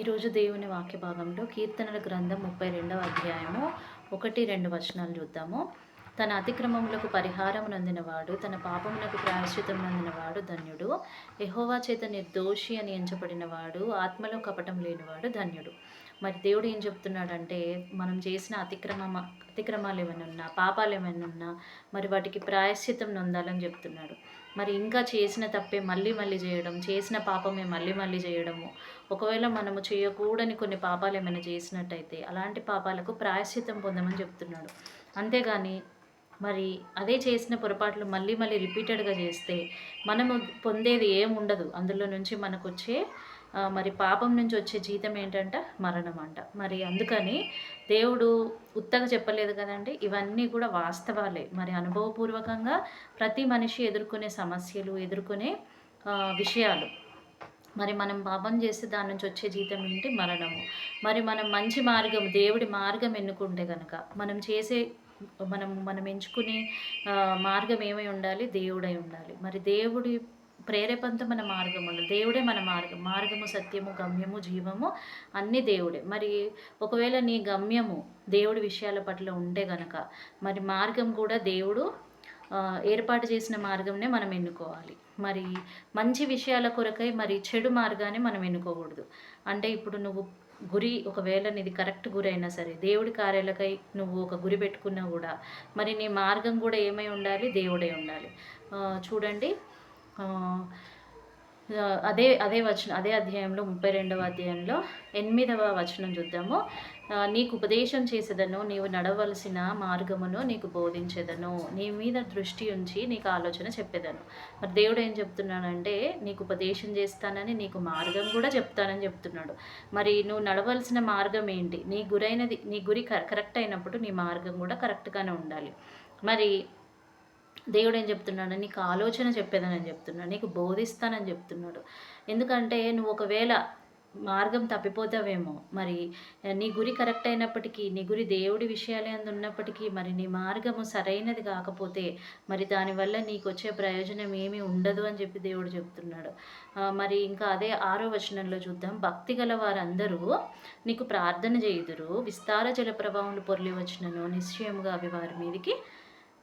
ఈరోజు దేవుని వాక్య భాగంలో కీర్తనల గ్రంథం ముప్పై రెండవ అధ్యాయము ఒకటి రెండు వచనాలు చూద్దాము. తన అతిక్రమములకు పరిహారం నందినవాడు తన పాపములకు ప్రాయశ్చితం నందినవాడు ధన్యుడు. యహోవా చేత నిర్దోషి అని ఎంచబడినవాడు ఆత్మలో కపటం లేనివాడు ధన్యుడు. మరి దేవుడు ఏం చెప్తున్నాడంటే మనం చేసిన అతిక్రమ అతిక్రమాలు ఏమైనా ఉన్నా పాపాలు ఏమైనా ఉన్నా మరి వాటికి ప్రాయశ్చితం నొందాలని చెప్తున్నాడు. మరి ఇంకా చేసిన తప్పే మళ్ళీ మళ్ళీ చేయడం చేసిన పాపమే మళ్ళీ మళ్ళీ చేయడము. ఒకవేళ మనము చేయకూడని కొన్ని పాపాలు ఏమైనా చేసినట్టయితే అలాంటి పాపాలకు ప్రాయశ్చితం పొందమని చెప్తున్నాడు. అంతేగాని మరి అదే చేసిన పొరపాట్లు మళ్ళీ మళ్ళీ రిపీటెడ్గా చేస్తే మనము పొందేది ఏముండదు అందులో నుంచి మనకు వచ్చే మరి పాపం నుంచి వచ్చే జీతం ఏంటంట? మరణం అంట మరి అందుకని దేవుడు ఉత్తగా చెప్పలేదు కదండి? ఇవన్నీ కూడా వాస్తవాలే. మరి అనుభవపూర్వకంగా ప్రతి మనిషి ఎదుర్కొనే సమస్యలు ఎదుర్కొనే విషయాలు. మరి మనం పాపం చేస్తే దాని నుంచి వచ్చే జీతం ఏంటి? మరణము. మరి మనం మంచి మార్గం దేవుడి మార్గం ఎన్నుకుంటే కనుక మనం చేసే మనం మనం ఎంచుకునే మార్గం ఏమై ఉండాలి? దేవుడై ఉండాలి. మరి దేవుడి ప్రేరేపంతో మన మార్గము దేవుడే మన మార్గం. మార్గము సత్యము గమ్యము జీవము అన్నీ దేవుడే. మరి ఒకవేళ నీ గమ్యము దేవుడి విషయాల పట్ల ఉంటే గనక మరి మార్గం కూడా దేవుడు ఏర్పాటు చేసిన మార్గంనే మనం ఎన్నుకోవాలి. మరి మంచి విషయాల కొరకై మరి చెడు మార్గాన్ని మనం ఎన్నుకోకూడదు. అంటే ఇప్పుడు నువ్వు గురి ఒకవేళ నీది కరెక్ట్ గురి అయినా సరే దేవుడి కార్యాలకై నువ్వు ఒక గురి పెట్టుకున్నా కూడా మరి నీ మార్గం కూడా ఏమై ఉండాలి? దేవుడే ఉండాలి. చూడండి. అదే అదే వచనం అదే అధ్యాయంలో ముప్పై రెండవ అధ్యాయంలో ఎనిమిదవ వచనం చూద్దాము. నీకు ఉపదేశం చేసేదను నీవు నడవలసిన మార్గమును నీకు బోధించేదను నీ మీద దృష్టి ఉంచి నీకు ఆలోచన చెప్పేదను. మరి దేవుడు ఏం చెప్తున్నాడంటే నీకు ఉపదేశం చేస్తానని నీకు మార్గం కూడా చెప్తానని చెప్తున్నాడు. మరి నువ్వు నడవలసిన మార్గం ఏంటి? నీ గురైనది నీ గురి కరెక్ట్ అయినప్పుడు నీ మార్గం కూడా కరెక్ట్గానే ఉండాలి. మరి దేవుడు ఏం చెప్తున్నాడు? నీకు ఆలోచన చెప్పేదని చెప్తున్నాడు. నీకు బోధిస్తానని చెప్తున్నాడు. ఎందుకంటే నువ్వు ఒకవేళ మార్గం తప్పిపోతావేమో మరి నీ గురి కరెక్ట్ అయినప్పటికీ నీ గురి దేవుడి విషయాలే అందు ఉన్నప్పటికీ మరి నీ మార్గము సరైనది కాకపోతే మరి దానివల్ల నీకు వచ్చే ప్రయోజనం ఏమీ ఉండదు అని చెప్పి దేవుడు చెప్తున్నాడు. మరి ఇంకా అదే ఆరో వచనంలో చూద్దాం. భక్తి గల వారందరూ నీకు ప్రార్థన చేయుదురు. విస్తార జల ప్రభావం పొర్లి వచ్చినను. నిశ్చయముగా అవి వారి మీదికి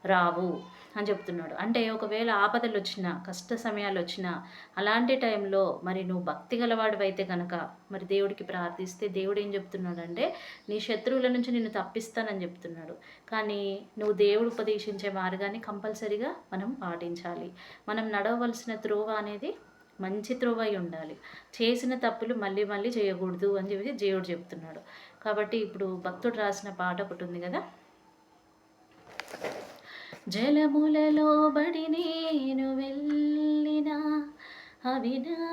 రావు అని చెప్తున్నాడు. అంటే ఒకవేళ ఆపదలు వచ్చినా కష్ట సమయాలు వచ్చినా అలాంటి టైంలో మరి నువ్వు భక్తి గలవాడివైతే కనుక మరి దేవుడికి ప్రార్థిస్తే దేవుడు ఏం చెప్తున్నాడంటే నీ శత్రువుల నుంచి నిన్ను తప్పిస్తానని చెప్తున్నాడు. కానీ నువ్వు దేవుడు ఉపదేశించే మార్గాన్ని కంపల్సరీగా మనం పాటించాలి. మనం నడవవలసిన త్రోవ అనేది మంచి త్రోవ అయి ఉండాలి. చేసిన తప్పులు మళ్ళీ మళ్ళీ చేయకూడదు అని చెప్పి దేవుడు చెప్తున్నాడు. కాబట్టి ఇప్పుడు భక్తుడు రాసిన పాట ఒకటి ఉంది కదా? జలములలో బడి నేను వెళ్ళిన అవి నా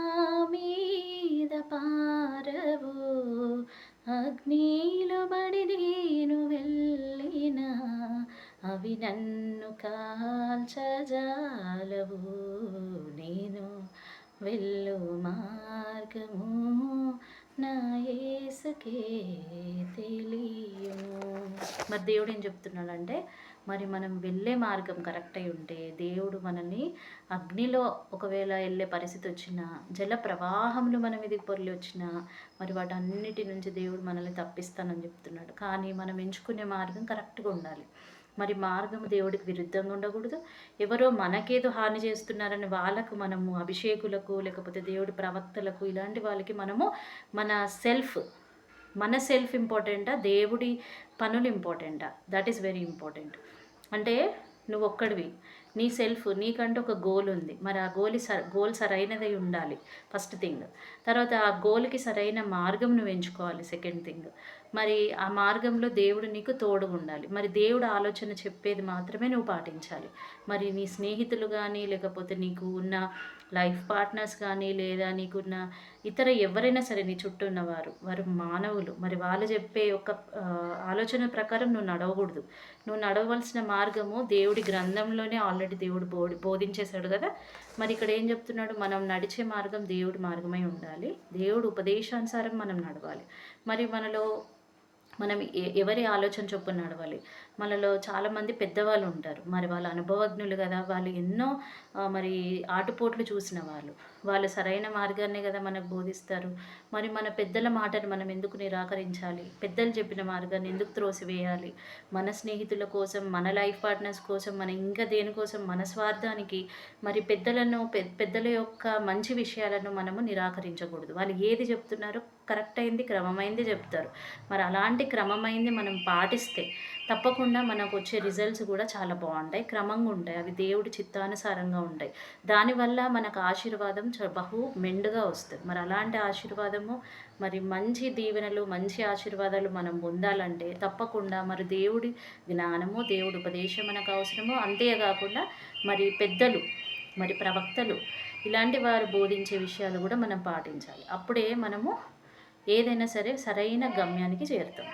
మీద పారవు. అగ్నిలో బడి నేను వెళ్ళిన అవి నన్ను కాల్చజాలవు. నేను వెళ్ళు మార్గము నా యేసుకే తెలియను. మరి దేవుడు ఏం చెప్తున్నాడంటే మరి మనం వెళ్ళే మార్గం కరెక్ట్ అయి ఉంటే దేవుడు మనల్ని అగ్నిలో ఒకవేళ వెళ్ళే పరిస్థితి వచ్చినా జల ప్రవాహంలో మనం ఇది పొరలి వచ్చినా మరి వాటన్నిటి నుంచి దేవుడు మనల్ని తప్పిస్తానని చెప్తున్నాడు. కానీ మనం ఎంచుకునే మార్గం కరెక్ట్గా ఉండాలి. మరి మార్గం దేవుడికి విరుద్ధంగా ఉండకూడదు. ఎవరో మనకేదో హాని చేస్తున్నారని వాళ్ళకు మనము అభిషేకులకు లేకపోతే దేవుడి ప్రవక్తలకు ఇలాంటి వాళ్ళకి మనము మన సెల్ఫ్ మన సెల్ఫ్ ఇంపార్టెంటా? దేవుడి పనులు ఇంపార్టెంటా? దట్ ఈస్ వెరీ ఇంపార్టెంట్ అంటే నువ్వు ఒక్కడివి నీ సెల్ఫ్ నీకంటూ ఒక గోల్ ఉంది. మరి ఆ గోల్ స గోల్ సరైనదై ఉండాలి. First thing. తర్వాత ఆ గోల్కి సరైన మార్గం నువ్వు ఎంచుకోవాలి. Second thing. మరి ఆ మార్గంలో దేవుడు నీకు తోడు ఉండాలి. మరి దేవుడు ఆలోచన చెప్పేది మాత్రమే నువ్వు పాటించాలి. మరి నీ స్నేహితులు కానీ లేకపోతే నీకు ఉన్న లైఫ్ పార్ట్నర్స్ కానీ లేదా నీకున్న ఇతర ఎవరైనా సరే నీ చుట్టూ ఉన్నవారు వారు మానవులు. మరి వాళ్ళు చెప్పే ఒక ఆలోచన ప్రకారం నువ్వు నడవకూడదు. నువ్వు నడవలసిన మార్గము దేవుడి గ్రంథంలోనే ఆల్రెడీ దేవుడు బోడి బోధించేశాడు కదా. మరి ఇక్కడ ఏం చెప్తున్నాడు? మనం నడిచే మార్గం దేవుడి మార్గమై ఉండాలి. దేవుడు ఉపదేశానుసారం మనం నడవాలి. మరి మనలో మనం ఎ ఎవరి ఆలోచన చొప్పున నడవాలి. మనలో చాలామంది పెద్దవాళ్ళు ఉంటారు. మరి వాళ్ళ అనుభవజ్ఞులు కదా వాళ్ళు ఎన్నో మరి ఆటుపోట్లు చూసిన వాళ్ళు. వాళ్ళు సరైన మార్గాన్ని కదా మనకు బోధిస్తారు. మరి మన పెద్దల మాటను మనం ఎందుకు నిరాకరించాలి? పెద్దలు చెప్పిన మార్గాన్ని ఎందుకు త్రోసివేయాలి? మన స్నేహితుల కోసం మన లైఫ్ పార్ట్నర్స్ కోసం మన ఇంకా దేనికోసం మన స్వార్థానికి మరి పెద్దలను పె- పెద్దల యొక్క మంచి విషయాలను మనము నిరాకరించకూడదు. వాళ్ళు ఏది చెప్తున్నారో కరెక్ట్ అయింది క్రమమైంది చెప్తారు. మరి అలాంటి క్రమమైంది మనం పాటిస్తే తప్పకుండా మనకు వచ్చే రిజల్ట్స్ కూడా చాలా బాగుంటాయి. క్రమంగా ఉంటాయి. అవి దేవుడి చిత్తానుసారంగా ఉంటాయి. దానివల్ల మనకు ఆశీర్వాదం చ- బహు మెండుగా వస్తుంది. మరి అలాంటి ఆశీర్వాదము మరి మంచి దీవెనలు మంచి ఆశీర్వాదాలు మనం పొందాలంటే తప్పకుండా మరి దేవుడి జ్ఞానము దేవుడి ఉపదేశం మనకు అవసరము అంతేకాకుండా మరి పెద్దలు మరి ప్రవక్తలు ఇలాంటి వారు బోధించే విషయాలు కూడా మనం పాటించాలి. అప్పుడే మనము ఏదైనా సరే సరైన గమ్యానికి చేరుతాం.